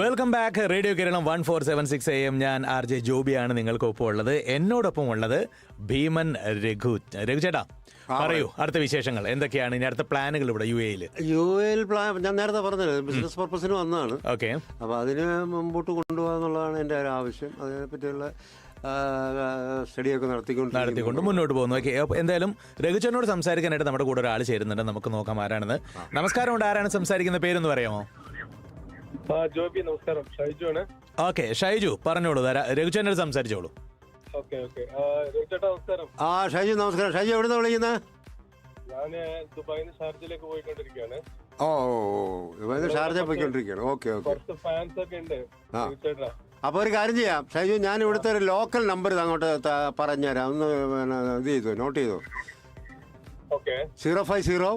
Welcome back radio Keralam one four seven six A M ഞാൻ R J ജോബിയാണ് നിങ്ങൾക്കൊപ്പം ഉള്ളത്. എന്നോടൊപ്പം ഉള്ളത് ഭീമൻ രഘു. രഘു ചേട്ടാ പറയൂ. അടുത്ത വിശേഷങ്ങൾ. എന്തൊക്കെയാണ് ഇനി അടുത്ത പ്ലാനുകൾ ഇവിടെ യു എയിൽ? യു എൽ പ്ലാൻ ഞാൻ നേരത്തെ പറഞ്ഞത് ബിസിനസ് പർപ്പസിന് വന്നതാണ്. ഓക്കെ. അപ്പോൾ അതിന് മുമ്പോട്ട് കൊണ്ടുപോകുക എന്നുള്ളതാണ് എന്റെ ഒരു ആവശ്യം. അതിനെ പറ്റിയുള്ള സ്റ്റഡിയൊക്കെ നടത്തിക്കൊണ്ട് നടത്തിക്കൊണ്ട് മുന്നോട്ട് പോകുന്നു. ഓക്കെ എന്തായാലും രഘുചനോട് സംസാരിക്കാനായിട്ട് നമ്മുടെ കൂടെ ഒരാൾ ചേരുന്നുണ്ട്. നമുക്ക് നോക്കാം ആരാണെന്ന്. നമസ്കാരം ഉണ്ട് ആരാണ് സംസാരിക്കുന്ന പേരൊന്ന് പറയാമോ? ജോബി നമസ്കാരം. ഷൈജു ആണ്. ഓക്കെ ഷൈജു പറഞ്ഞോളൂ. രഘുചേട്ടനോട് സംസാരിച്ചോളൂ. Okay okay. ചേട്ടാ നമസ്കാരം. ആ ഷൈജു നമസ്കാരം. ഷൈജു എവിടെ നിന്ന് വിളിക്കുന്നത് ഞാൻ ദുബായിൽ നിന്ന് ഷാർജയിലേക്ക് പോയിക്കൊണ്ടിരിക്കുകയാണ്. ഓ ദുബായിൽ ഷാർജ പോയിക്കൊണ്ടിരിക്കുകയാണ്. Okay okay. കുറച്ച് ഫാൻസ് ഒക്കെ ഉണ്ട് അപ്പോൾ ഒരു കാര്യം ചെയ്യാം. ഷൈജു ഞാൻ ഇവിടുത്തെ ഒരു ലോക്കൽ നമ്പർ അങ്ങോട്ട് പറഞ്ഞുതരാം. ഒന്ന് പിന്നെ ഇത് ചെയ്തു നോട്ട് ചെയ്തു? Okay. Zero five zero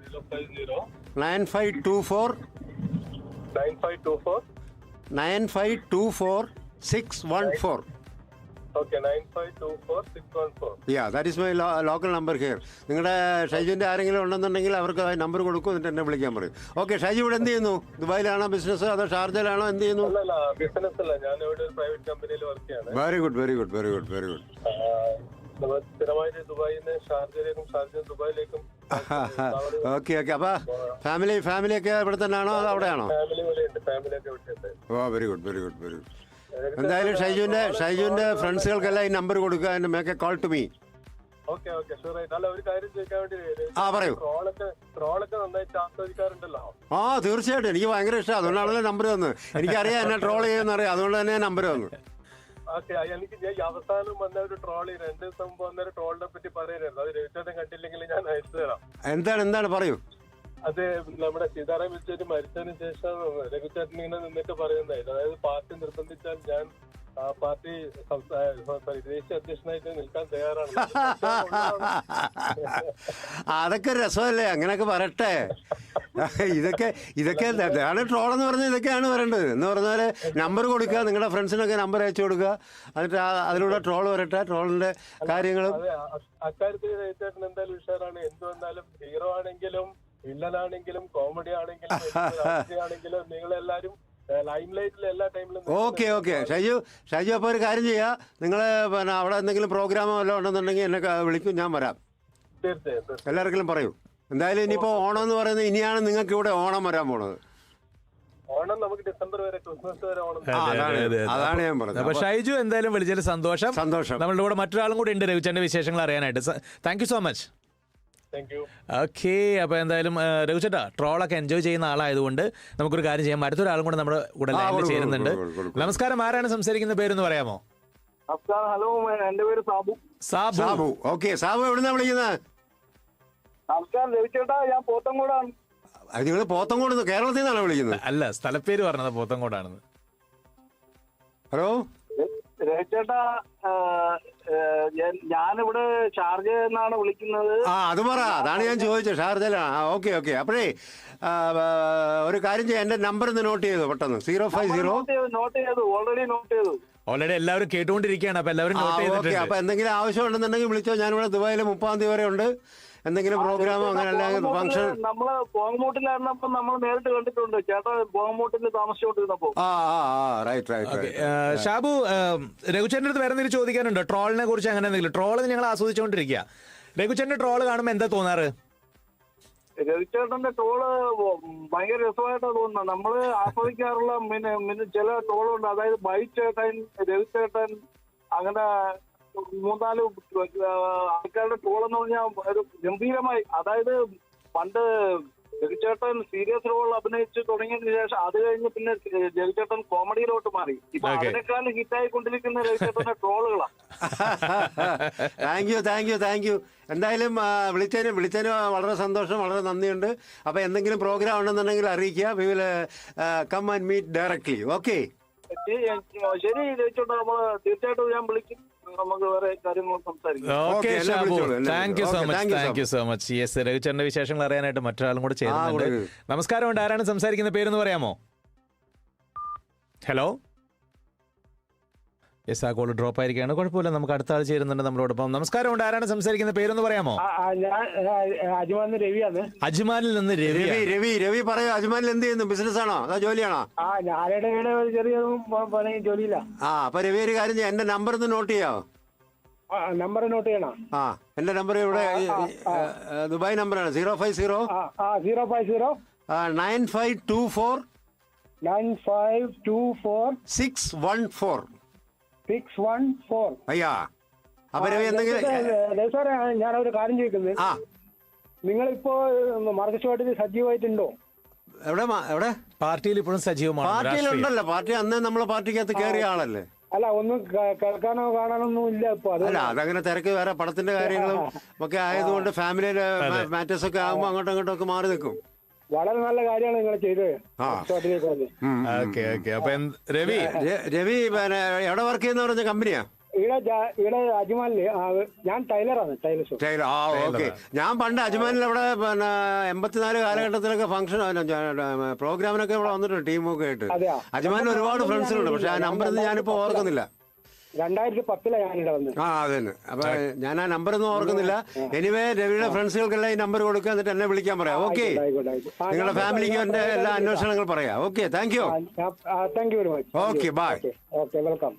zero five zero nine five two four nine five two four nine five two four six one four ya that is my local number here നിങ്ങളുടെ ഷൈജുവിന്റെ ആരെങ്കിലും ഉണ്ടെന്നുണ്ടെങ്കിൽ അവർക്ക് നമ്പർ കൊടുക്കും എന്നിട്ട് എന്നെ വിളിക്കാൻ പറയും. ഓക്കെ ഷൈജു ഇവിടെ എന്ത് ചെയ്യുന്നു? ദുബായിലാണോ ബിസിനസ് അതോ ഷാർജയിലാണോ എന്ത് ചെയ്യുന്നു? Very good very good very good very good നമ്മൾ സ്ഥിരമായിട്ട് ദുബായിൽ നിന്ന് ഷാർജയിലേക്കും ഷാർജ ദുബായിലേക്കും. Okay okay. അപ്പൊ ഫാമിലി ഫാമിലിയൊക്കെ ഇവിടെ തന്നെയാണോ അതോ അവിടെയാണോ? ഫാമിലി ഫാമിലി ഒക്കെ ഓ very good very good very good. എന്തായാലും ഷൈജുവിന്റെ ഷൈജുവിന്റെ ഫ്രണ്ട്സുകൾക്കെല്ലാം ഈ നമ്പർ കൊടുക്കുക and make call to me okay okay. അല്ല ഒരു കാര്യം ചോദിക്കാൻ വേണ്ടി ആ പറയൂ. ട്രോളൊക്കെ ട്രോളൊക്കെ നന്നായിട്ട് ആസ്വദിക്കാറുണ്ടല്ലോ ആ തീർച്ചയായിട്ടും. എനിക്ക് ഭയങ്കര ഇഷ്ടമാണ് അതുകൊണ്ടാണല്ലോ നമ്പർ തന്നത്. എനിക്കറിയാം എന്നെ ട്രോൾ ചെയ്യുമെന്നറിയാം അതുകൊണ്ട് തന്നെ നമ്പർ തന്നു എനിക്ക് ഞാൻ അവസാനം വന്ന ഒരു ട്രോളി രണ്ട് ദിവസം മുമ്പ് വന്ന ഒരു ട്രോളിനെ പറ്റി പറയുന്നത് അത് രവിചേട്ടൻ കണ്ടില്ലെങ്കിൽ ഞാൻ അയച്ചു തരാം. എന്താണ് എന്താണ് പറയൂ? അത് നമ്മുടെ സീതാറാം യെച്ചൂരി മരിച്ചതിന് ശേഷം രഘുചേട്ടൻ ഇങ്ങനെ നിന്നിട്ട് പറയുന്നതായിരുന്നു അതായത് പാർട്ടി നിർബന്ധിച്ചാൽ ഞാൻ പാർട്ടി സോറി ദേശീയ അധ്യക്ഷനായിട്ട് നിൽക്കാൻ തയ്യാറാണ്. അതൊക്കെ രസമല്ലേ? അങ്ങനെയൊക്കെ വരട്ടെ. ഇതൊക്കെ ഇതൊക്കെ ആണ് ട്രോൾ എന്ന് പറഞ്ഞാൽ ഇതൊക്കെയാണ് വരേണ്ടത്. എന്ന് പറഞ്ഞാൽ നമ്പർ കൊടുക്കുക നിങ്ങളുടെ ഫ്രണ്ട്സിനൊക്കെ നമ്പർ അയച്ചു കൊടുക്കുക. എന്നിട്ട് അതിലൂടെ ട്രോൾ വരട്ടെ ട്രോളിന്റെ കാര്യങ്ങളും. അതെ അ- അക്കാര്യത്തിൽ രവിചേട്ടൻ എന്തായാലും ഉഷാറാണ്. എന്ത് വന്നാലും ഹീറോ ആണെങ്കിലും വില്ലനാണെങ്കിലും കോമഡി ആണെങ്കിലും ആണെങ്കിലും നിങ്ങളെല്ലാരും ഓക്കെ ഓക്കെ. ഷൈജു ഷൈജു അപ്പോൾ ഒരു കാര്യം ചെയ്യുക നിങ്ങൾ പിന്നെ അവിടെ എന്തെങ്കിലും പ്രോഗ്രാമോ വല്ലതും ഉണ്ടെന്നുണ്ടെങ്കിൽ എന്നെ വിളിക്കും. ഞാൻ വരാം. എല്ലാവർക്കും പറയൂ. എന്തായാലും ഇനിയിപ്പോൾ ഓണം എന്ന് പറയുന്നത് ഇനിയാണ് നിങ്ങൾക്ക് ഇവിടെ ഓണം വരാൻ പോണത്. ഓണം നമുക്ക് ഡിസംബർ വരെ ക്രിസ്മസ് വരെ ഓണം അതാണ്. അതാണ് ഞാൻ പറഞ്ഞത്. അപ്പൊ ഷൈജു എന്തായാലും വിളിച്ചതിൽ സന്തോഷം. സന്തോഷം. നമ്മളുടെ കൂടെ മറ്റൊരാളും കൂടി ഉണ്ട് രവിച്ചന്റെ വിശേഷങ്ങൾ അറിയാനായിട്ട്. Thank you so much okay അപ്പൊ എന്തായാലും രഘുചേട്ടാ ട്രോളൊക്കെ എൻജോയ് ചെയ്യുന്ന ആളായതുകൊണ്ട് നമുക്കൊരു കാര്യം ചെയ്യാം. അടുത്തൊരാളും കൂടെ നമ്മുടെ കൂടെ ലൈനിൽ ചേരുന്നുണ്ട്. നമസ്കാരം ആരാണ് സംസാരിക്കുന്ന പേരെന്ന് പറയാമോ? നമസ്കാരം ഹലോ എന്റെ പേര് സാബു. സാബു. സാബു ഓക്കെ സാബു എവിടുന്നാ വിളിക്കുന്നത് നമസ്കാരം രവിചേട്ടാ ഞാൻ പോത്തങ്കോടാണ്. നിങ്ങൾ പോത്തങ്കോട് കേരളത്തിൽ നിന്നാണ് വിളിക്കുന്നത് അല്ല സ്ഥലപ്പേര് പറഞ്ഞത് പോത്തങ്കോടാണെന്ന്. ഹലോ? രവിചേട്ടാ ഞാനിവിടെ ഷാർജ എന്നാണ് വിളിക്കുന്നത്. ആ അത് പറ. അതാണ് ഞാൻ ചോദിച്ചത്. ഷാർജയിലാണ് ആ ഓക്കെ ഓക്കെ. അപ്പോഴേ ഒരു കാര്യം ചെയ്യാം. എന്റെ നമ്പർ ഒന്ന് നോട്ട് ചെയ്തു പെട്ടെന്ന്. Zero five zero. നോട്ട് ചെയ്തു ഓൾറെഡി നോട്ട് ചെയ്തു. ഓൾറെഡി എല്ലാവരും കേട്ടുകൊണ്ടിരിക്കുകയാണ്. അപ്പൊ എല്ലാവരും നോട്ട് ചെയ്തിട്ടുണ്ട്. അപ്പൊ എന്തെങ്കിലും ആവശ്യം ഉണ്ടെന്നുണ്ടെങ്കിൽ വിളിച്ചോ. ഞാനിവിടെ ദുബായിൽ മുപ്പാം തീയതി വരെ ഉണ്ട്. എന്തെങ്കിലും പ്രോഗ്രാമോ അങ്ങനെ ഫംഗ്ഷൻ നമ്മൾ പോങ്ങമൂട്ടിലായിരുന്നപ്പോ നമ്മൾ നേരിട്ട് കണ്ടിട്ടുണ്ട്. ചേട്ടാ പോങ്ങമൂട്ടിൽ താമസിച്ചോണ്ടിരുന്നപ്പോ ആ ആ റൈറ്റ് റൈറ്റ് ഷാബു രഘുചേട്ടന്റെ അടുത്ത് വേറെ എന്തെങ്കിലും ചോദിക്കാനുണ്ടോ? ട്രോളിനെ കുറിച്ച് അങ്ങനെ എന്തെങ്കിലും? ട്രോൾ ഞങ്ങൾ ആസ്വദിച്ചുകൊണ്ടിരിക്കുക. രഘുചേട്ടന്റെ ട്രോൾ കാണുമ്പോൾ എന്താ തോന്നാറ്? രവിചേട്ടന്റെ ടോൾ ഭയങ്കര രസമായിട്ടാണ് തോന്നുന്നത്. നമ്മൾ ആസ്വദിക്കാറുള്ള പിന്നെ പിന്നെ ചില ടോളുണ്ട് അതായത് ബൈ ചേട്ടൻ രവിചേട്ടൻ അങ്ങനെ മൂന്നാൽ ആൾക്കാരുടെ ട്രോൾ എന്ന് പറഞ്ഞാൽ ഒരു ഗംഭീരമായി അതായത് പണ്ട് രവിചേട്ടൻ സീരിയസ് റോൾ അഭിനയിച്ച് തുടങ്ങിയതിന് ശേഷം അത് കഴിഞ്ഞ് പിന്നെ രവിചേട്ടൻ കോമഡിയിലോട്ട് മാറി ഇപ്പൊ. അതിനേക്കാളും ഹിറ്റായി കൊണ്ടിരിക്കുന്ന രവിചേട്ടന്റെ ട്രോളുകളാണ് thank you thank you thank you എന്തായാലും വിളിച്ചതിന് വിളിച്ചതിന് വളരെ സന്തോഷം വളരെ നന്ദിയുണ്ട് അപ്പൊ എന്തെങ്കിലും പ്രോഗ്രാം ഉണ്ടെന്നുണ്ടെങ്കിൽ അറിയിക്കുക we will come and meet directly okay ശരി ചോദിച്ചോട്ടെ നമ്മൾ തീർച്ചയായിട്ടും ഞാൻ വിളിക്കും നമുക്ക് വേറെ കാര്യങ്ങൾ സംസാരിക്കാം. Okay Shabu. Thank you so. Much thank you so much yes രവിചന്ദ്രന്റെ വിശേഷങ്ങൾ അറിയാനായിട്ട് മറ്റൊരാളും കൂടെ ചേരുന്നുണ്ട്. നമസ്കാരമുണ്ട് നമസ്കാരം ഉണ്ട്. ആരാണ് സംസാരിക്കുന്ന പേരെന്ന് പറയാമോ? ഹലോ യെസ് ആ കോൾ ഡ്രോപ്പ് ആയിരിക്കുകയാണ്. കുഴപ്പമില്ല നമുക്ക് അടുത്ത ആൾ ചേരുന്നുണ്ട് നമ്മളോടൊപ്പം. നമസ്കാരം ഉണ്ട് ആരാണ് സംസാരിക്കുന്ന പേരൊന്ന് പറയാമോ? ഞാൻ അജ്മാന്ന് രവിയാണ് അജ്മാനിൽ നിന്ന് രവി രവി രവി രവി പറയൂ. അജ്മാനിൽ എന്ത് ചെയ്യുന്നു? ബിസിനസ് ആണോ? അതോ ജോലിയാണോ? ആ ഞാനിടെ ഒരു ചെറിയ പണി ജോലിയില്ല ആ അപ്പൊ രവി ഒരു കാര്യം ചെയ്യാം. എന്റെ നമ്പർ ഒന്ന് നോട്ട് ചെയ്യാമോ നമ്പർ നോട്ട് ചെയ്യണം. ആ എന്റെ നമ്പർ ഇവിടെ ദുബായ് നമ്പറാണ് zero five zero zero five zero nine five two four nine five two four six one four six one four അയ്യാ. എന്തെങ്കിലും സാറേ ഞാനൊരു കാര്യം ചോദിക്കുന്നത്. ആ. നിങ്ങളിപ്പോ പാർട്ടിയിൽ സജീവമായിട്ടുണ്ടോ? എവിടെ എവിടെ? പാർട്ടിയിൽ ഇപ്പോഴും സജീവമാണ്. പാർട്ടിയിലുണ്ടല്ലോ. പാർട്ടി അന്നേ നമ്മളെ പാർട്ടിക്കകത്ത് കയറിയ ആളല്ലേ? അല്ല ഒന്നും കേൾക്കാനോ കാണാനൊന്നും ഇല്ല ഇപ്പൊ. അല്ല അതങ്ങനെ തിരക്ക് വേറെ പടത്തിന്റെ കാര്യങ്ങളും ഒക്കെ ആയതുകൊണ്ട് ഫാമിലിയിലെ മാറ്റേഴ്സ് ഒക്കെ ആകുമ്പോൾ അങ്ങോട്ടും ഇങ്ങോട്ടും ഒക്കെ മാറി നിൽക്കും. വളരെ നല്ല കാര്യമാണ് നിങ്ങൾ ചെയ്തത്. Okay okay. അപ്പൊ രവി? രവി പിന്നെ എവിടെ വർക്ക് ചെയ്യുന്ന പറഞ്ഞ കമ്പനിയാ? ഇവിടെ അജ്മാനിൽ ഞാൻ ടൈലറാണ് ടൈലർ ടൈലർ ആ ഓക്കെ. ഞാൻ പണ്ട് അജ്മാനിൽ അവിടെ പിന്നെ എൺപത്തിനാല് കാലഘട്ടത്തിലൊക്കെ ഫംഗ്ഷൻ പ്രോഗ്രാമിനൊക്കെ ഇവിടെ വന്നിട്ടുണ്ട് ടീമൊക്കെ ആയിട്ട്? അജ്മാനിൽ ഒരുപാട് ഫ്രണ്ട്സിലുണ്ട് പക്ഷെ ആ നമ്പർ ഞാനിപ്പോ ഓർക്കുന്നില്ല. രണ്ടായിരത്തി പത്തിലാണ് ഞാനിവിടെ വന്നത്. ആ അതെ തന്നെ അപ്പൊ ഞാൻ ആ നമ്പർ ഒന്നും ഓർക്കുന്നില്ല എനിവേ രവിയുടെ ഫ്രണ്ട്സുകൾക്കെല്ലാം ഈ നമ്പർ കൊടുക്കുക എന്നിട്ട് എന്നെ വിളിക്കാൻ പറയാം. ഓക്കെ ആയിക്കോട്ടെ, ആയിക്കോട്ടെ. ആ, നിങ്ങളുടെ ഞാൻ- ഫാമിലിക്ക് എന്റെ എല്ലാ അന്വേഷണങ്ങൾ പറയാം. Okay thank you thank you very much Okay, bye. Okay welcome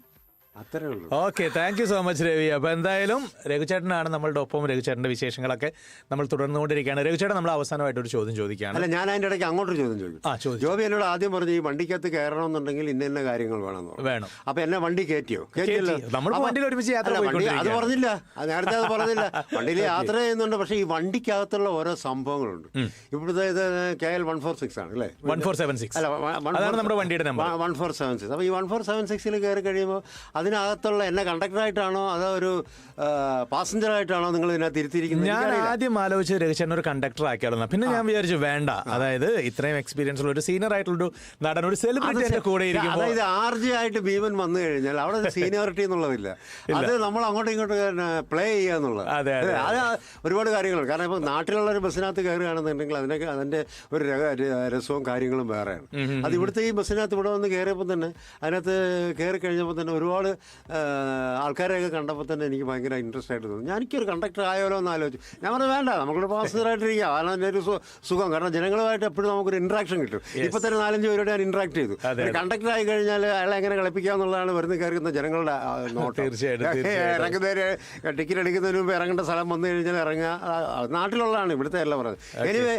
അത്രേ ഉള്ളൂ. Okay thank you so much Ravi. അപ്പോൾ എന്തായാലും രഘുചേട്ടനാണ് നമ്മളുടെ ഒപ്പം രഘുചേട്ടന്റെ വിശേഷങ്ങളൊക്കെ നമ്മൾ തുടർന്നുകൊണ്ടിരിക്കുകയാണ്. രഘുചേട്ടൻ നമ്മൾ അവസാനമായിട്ട് ഒരു ചോദ്യം ചോദിക്കുകയാണ്. അല്ല ഞാൻ അതിന്റെ ഇടയ്ക്ക് അങ്ങോട്ടൊരു ചോദ്യം ചോദിക്കും. ആ ചോദിച്ചു. ജോബി എന്നോട് ആദ്യം പറഞ്ഞു ഈ വണ്ടിക്കകത്ത് കയറണമെന്നുണ്ടെങ്കിൽ ഇന്ന ഇന്ന കാര്യങ്ങൾ വേണം വേണം. അപ്പൊ എന്നെ വണ്ടി കയറ്റിയോ? കയറ്റിയല്ലോ. നമ്മൾ വണ്ടിയിൽ ഒരുമിച്ച് യാത്ര അത് പറഞ്ഞില്ല. അത് നേരത്തെ അത് പറഞ്ഞില്ല. വണ്ടിയിൽ യാത്ര ചെയ്യുന്നുണ്ട്. പക്ഷെ ഈ വണ്ടിക്കകത്തുള്ള ഓരോ സംഭവങ്ങളുണ്ട്. ഇവിടുത്തെ ഇത് K L one four six ആണ് അല്ലേ? One four seven six. അല്ല നമ്മുടെ വണ്ടിയുടെ number. One four seven six. അപ്പോൾ ഈ വൺ ഫോർ സെവൻ സിക്സിൽ കയറി കഴിയുമ്പോൾ അതിനകത്തുള്ള എന്നെ കണ്ടക്ടറായിട്ടാണോ അതോ ഒരു പാസഞ്ചറായിട്ടാണോ നിങ്ങൾ ഇതിനകത്ത് ഇരുത്തിയിരിക്കുന്നത് ഞാൻ ആദ്യം ആലോചിച്ച് രഘുചേട്ടൻ ഒരു കണ്ടക്ടർ ആക്കിയാലെന്ന പിന്നെ ഞാൻ വിചാരിച്ചു വേണ്ട. അതായത് ഇത്രയും എക്സ്പീരിയൻസ് ഉള്ള ഒരു സീനിയർ ആയിട്ടുള്ള ഒരു നടൻ ഒരു സെലിബ്രിറ്റി എന്റെ കൂടെ അതായത് ആർജി ആയിട്ട് ഭീമൻ വന്നു കഴിഞ്ഞാൽ അവിടെ സീനിയോറിറ്റി എന്നുള്ളതില്ല. അത് നമ്മൾ അങ്ങോട്ടും ഇങ്ങോട്ടും പ്ലേ ചെയ്യുക എന്നുള്ളത്. അതെ, അതെ, ഒരുപാട് കാര്യങ്ങൾ. കാരണം ഇപ്പൊ നാട്ടിലുള്ള ഒരു ബസ്സിനകത്ത് കയറുകയാണെന്നുണ്ടെങ്കിൽ അതിനൊക്കെ അതിന്റെ ഒരു രസവും കാര്യങ്ങളും വേറെയാണ്. അത് ഇവിടുത്തെ ഈ ബസ്സിനകത്ത് ഇവിടെ വന്ന് കയറിയപ്പോൾ തന്നെ അതിനകത്ത് കയറി കഴിഞ്ഞപ്പോൾ തന്നെ ഒരുപാട് ആൾക്കാരെയൊക്കെ കണ്ടപ്പോൾ തന്നെ എനിക്ക് ഭയങ്കര ഇൻട്രസ്റ്റ് ആയിട്ട് തോന്നി. ഞാൻ എനിക്കൊരു കണ്ടക്ടർ ആയാലോ എന്ന് ആലോചിച്ചു. ഞാൻ പറഞ്ഞു വേണ്ട നമുക്കൊരു പാസഞ്ചറായിട്ടിരിക്കാം അതാണ് എന്റെ ഒരു സുഖം. കാരണം ജനങ്ങളുമായിട്ട് എപ്പോഴും നമുക്കൊരു ഇൻട്രാക്ഷൻ കിട്ടും. ഇപ്പോൾ തന്നെ നാലഞ്ച് പേരോട് ഞാൻ ഇൻട്രാക്ട് ചെയ്തു. കണ്ടക്ടർ ആയി കഴിഞ്ഞാൽ അയാളെ എങ്ങനെ കളിപ്പിക്കുക എന്നുള്ളതാണ് വരുന്ന കയറുന്ന ജനങ്ങളുടെ നോട്ട്. തീർച്ചയായിട്ടും. ഇറങ്ങുന്നവര് ടിക്കറ്റ് എടുക്കുന്നതിന് മുമ്പ് ഇറങ്ങേണ്ട സ്ഥലം വന്നു കഴിഞ്ഞാൽ ഇറങ്ങുക. നാട്ടിലുള്ളതാണ്. ഇവിടുത്തെ എല്ലാം പറയുന്നത് എനിവേ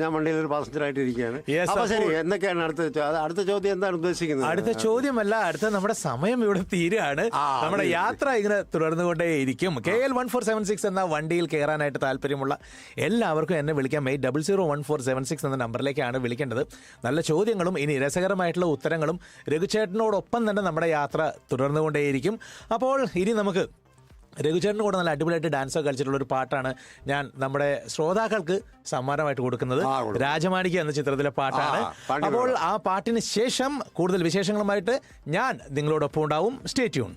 ഞാൻ വണ്ടിയിൽ ഒരു പാസഞ്ചർ ആയിട്ട് ഇരിക്കുകയാണ്. Yes, ശരി അപ്പോൾ- എന്തൊക്കെയാണ് അടുത്ത അടുത്ത ചോദ്യം എന്താണ് ഉദ്ദേശിക്കുന്നത്? അടുത്ത ചോദ്യമല്ല അടുത്ത നമ്മുടെ സമയം ഇവിടെ തീരുകയാണ് നമ്മുടെ യാത്ര ഇങ്ങനെ തുടർന്നുകൊണ്ടേയിരിക്കും. K L one four seven six എന്ന വണ്ടിയിൽ കയറാനായിട്ട് താല്പര്യമുള്ള എല്ലാവർക്കും എന്നെ വിളിക്കാം May double zero one four seven six എന്ന നമ്പറിലേക്കാണ് വിളിക്കേണ്ടത്. നല്ല ചോദ്യങ്ങളും ഇനി രസകരമായിട്ടുള്ള ഉത്തരങ്ങളും രഘുചേട്ടനോടൊപ്പം തന്നെ നമ്മുടെ യാത്ര തുടർന്നുകൊണ്ടേയിരിക്കും. അപ്പോൾ ഇനി നമുക്ക് രഘുചേട്ടന്റെ കൂടെ നല്ല അടിപൊളിയായിട്ട് ഡാൻസ് ഒക്കെ കളിച്ചിട്ടുള്ള ഒരു പാട്ടാണ് ഞാൻ നമ്മുടെ ശ്രോതാക്കൾക്ക് സമ്മാനമായിട്ട് കൊടുക്കുന്നത്. രാജമാണിക്ക രാജമാണിക്യ എന്ന ചിത്രത്തിലെ പാട്ടാണ്. അപ്പോൾ ആ പാട്ടിന് ശേഷം കൂടുതൽ വിശേഷങ്ങളുമായിട്ട് ഞാൻ നിങ്ങളോടൊപ്പം ഉണ്ടാവും. Stay tune